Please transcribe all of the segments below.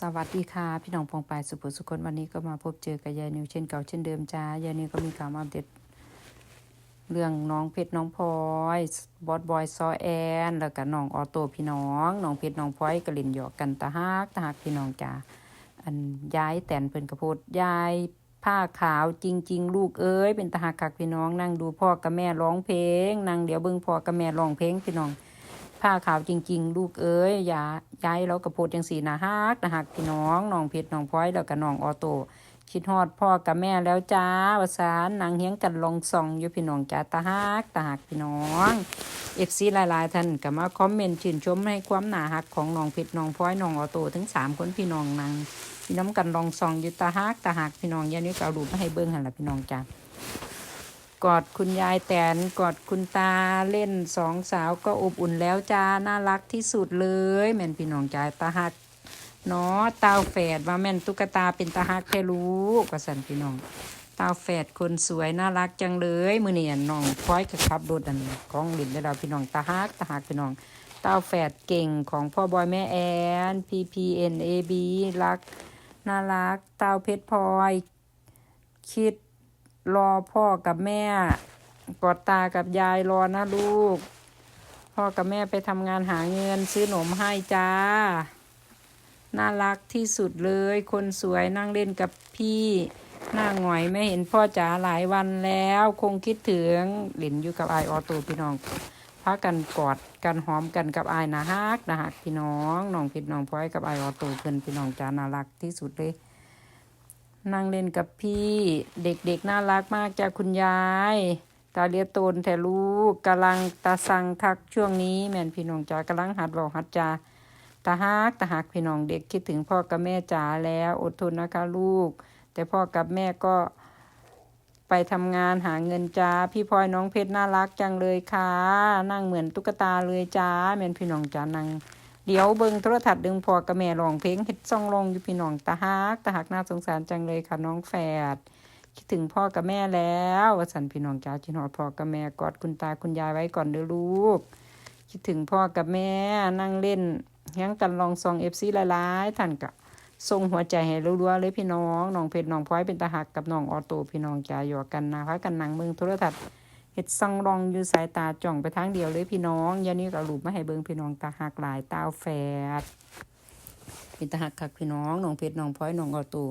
สวัสดีค่ะพี่น้องพองปายสุภสุคนวันนี้ก็มาพบเจอกับยายนิวเช่นเก่าเช่นเดิมจ้ายายนิวก็มีข่าวมาอัปเดตเรื่องน้องเพชรน้องพลอยบอสบอยซอแอนแล้วก็น้องออโต้พี่น้องน้องเพชรน้องพลอยก็เล่นหยอกกันตาฮักตาฮักพี่น้องจ้าอันย้ายแตนเพิ่นกระโพดยายผ้าขาวจริง ๆ ลูกเอ้ยเป็นตาหักคักพี่น้องนั่งดูพ่อกับแม่ร้องเพลงนั่งเดี๋ยวเบิ่งพ่อกับแม่ร้องเพลงพี่น้อง ผ้าขาวจริง ๆ ลูกเอ้ยอย่าย้ายแล้วกระโพดจังสีนะฮักนะฮักพี่น้องน้องเพชรน้องพลอยแล้วก็น้องออโต้คิดฮอดพ่อกับแม่แล้วจ้าวสานนางเฮียงกันลองส่องอยู่พี่น้องจ้าตาฮักตาฮักพี่น้องเอฟซีหลายๆท่านก็มาคอมเมนต์ชื่นชมให้ความหนาฮักของน้องเพชรน้องพลอยน้องออโต้ทั้งสามคนพี่น้องนางพี่น้ำกันลองส่องอยู่ตาฮักตาฮักพี่น้องยานี้ก็เอารูปมาให้เบิ่งหันละพี่น้องจ้า กอดคุณยายแตนกอดคุณตาเล่นสองสาวก็อบอุ่นแล้วจ้าน่ารักที่สุดเลยแม่นพี่น้องจ้าตาหักเนาะเตาแฝดว่าแม่นตุ๊กตาเป็นตาหักแค่รู้ก็สันพี่น้องเตาแฝดคนสวยน่ารักจังเลยมือเนี่ยน้องพลอยกับขับรถอันกล้องลินได้เราพี่น้องตาหักตาหักพี่น้องเตาแฝดเก่งของพ่อบอยแม่แอน P P N A B รักน่ารักเตาเพชรพลอย คิด รอพ่อกับแม่ กอดตากับยายรอนะลูก พ่อกับแม่ไปทำงานหาเงินซื้อหนมให้จ้า น่ารักที่สุดเลย คนสวยนั่งเล่นกับพี่หน้าหงอยไม่เห็นพ่อจ๋าหลายวันแล้ว คงคิดถึงหลินอยู่กับไอออโต้พี่น้องพากันกอดกันหอมกันกับไอนะฮักนะฮักพี่น้องน้องผิดน้องพลอยกับไอออโต้เพื่อนพี่น้องจ๋าน่ารักที่สุดเลย นั่งเล่นกับพี่เด็กๆน่ารักมากจ้าคุณยาย ตาเลียตนแต่ลูกกำลังตาสังคักช่วงนี้แม่นพี่น้องจ๋ากำลังหัดเบาหัดจาตาฮักตาหักพี่น้องเด็กคิดถึงพ่อกับแม่จ๋าแล้วอดทนนะคะลูก แต่พ่อกับแม่ก็ไปทำงานหาเงินจ้า พี่พลอยน้องเพชรน่ารักจังเลยค่ะ นั่งเหมือนตุ๊กตาเลยจ้าแม่นพี่น้องจ๋านั่ง เดี๋ยวเบิงโทรทัศน์ดึงพอกับแม่ร้องเพลงเฮ็ดซ่องลงอยู่พี่น้องตาฮักตาฮักน่าสงสารจังเลยค่ะน้องแฝดคิดถึงพ่อกับแม่แล้ววสันพี่น้องจ้าจินหอดพ่อกับแม่กอดคุณตาคุณยายไว้ก่อนเด้อลูก คิดถึงพ่อกับแม่นั่งเล่นยังกันลองซองเอฟซีหลายๆท่านก็ส่งหัวใจให้รัวๆเลยพี่น้องน้องเพชรน้องพลอยเป็นตาหักกับน้องออโต้พี่น้องจ้าอยู่กันนะพากันนั่งเบิ่งโทรทัศน์ เห็ดซังรองอยู่สายตาจ้องไปทางเดียวเลยพี่น้องยานี้ก็รูปมาให้เบิงพี่น้องตาหักหลายตาแฝดเป็นตาหักคักพี่น้องน้องเพชรน้องพลอยน้องออต้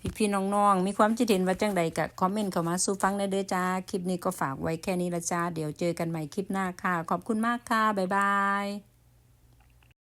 พี่พี่น้องน้องมีความคิดเห็นว่าจังใดกับคอมเมนต์เข้ามาสู้ฟังได้เด้อจ้า คลิปนี้ก็ฝากไว้แค่นี้ละจ้า เดี๋ยวเจอกันใหม่คลิปหน้าค่ะ ขอบคุณมากค่ะ บ๊ายบาย